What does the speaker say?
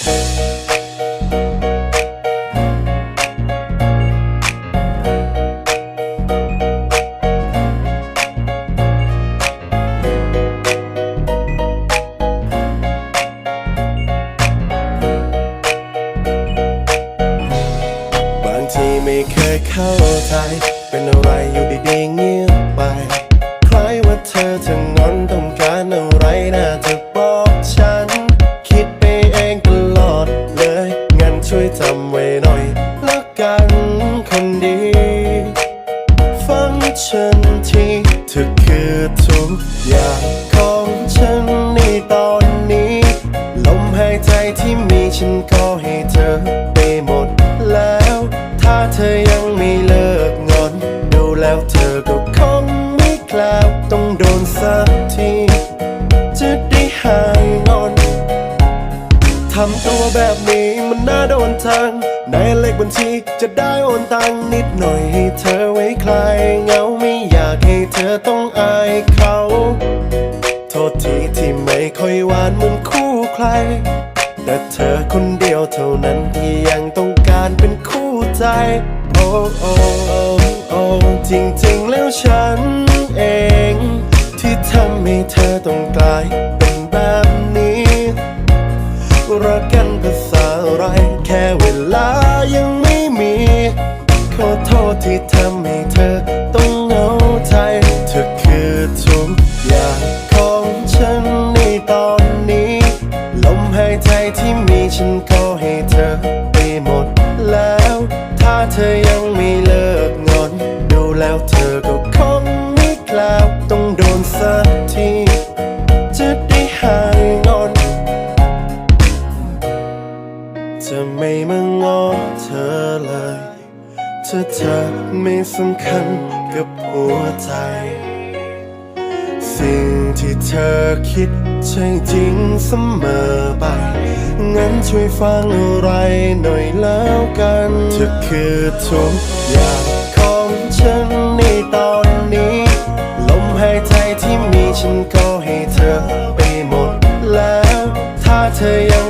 บางทีไม่เคยเข้าใจ เป็นอะไรอยู่ดีๆเงียบไป คล้ายว่าเธอจะงอนต้อง เธอคือทุกอย่างของฉันในตอนนี้ ลมหายใจที่มีฉันก็ให้เธอไปหมดแล้ว ถ้าเธอยังไม่เลิกงอน ดูแล้วเธอก็คงไม่กล้าต้องโดนสักทีจะได้หายงอนทำตัวแบบนี้มันน่าโดนทางในเลขบัญชีจะได้โอนตังค์นิดหน่อยให้เธอไว้คลายเหงา เธอต้องอายเขา โทษทีที่ไม่ค่อยหวานเหมือนคู่ใคร แต่เธอคนเดียวเท่านั้นที่ยังต้องการเป็นคู่ใจ โอ้โอ้โอ้โอ้จริงๆแล้วฉันเอง ที่ทำให้เธอต้องกลายเป็นแบบนี้รักกันภาษาอะไรแค่เวลายังไม่มี ขอโทษที่ทำให้เธอ ที่มีฉันก็ให้เธอไปหมดแล้ว ถ้าเธอยังไม่เลิกงอน ดูแล้วเธอก็คงไม่กล้าต้องโดนสักทีจะได้หายงอนจะไม่มางอเธอเลยถ้าเธอไม่สำคัญกับหัวใจสิ่ง ที่เธอคิดใช่จริงเสมอไป งั้นช่วยฟังอะไรหน่อยแล้วกัน เธอคือทุกอย่างของฉันในตอนนี้ ลมหายใจที่มีฉันก็ให้เธอไปหมดแล้ว ถ้าเธอยัง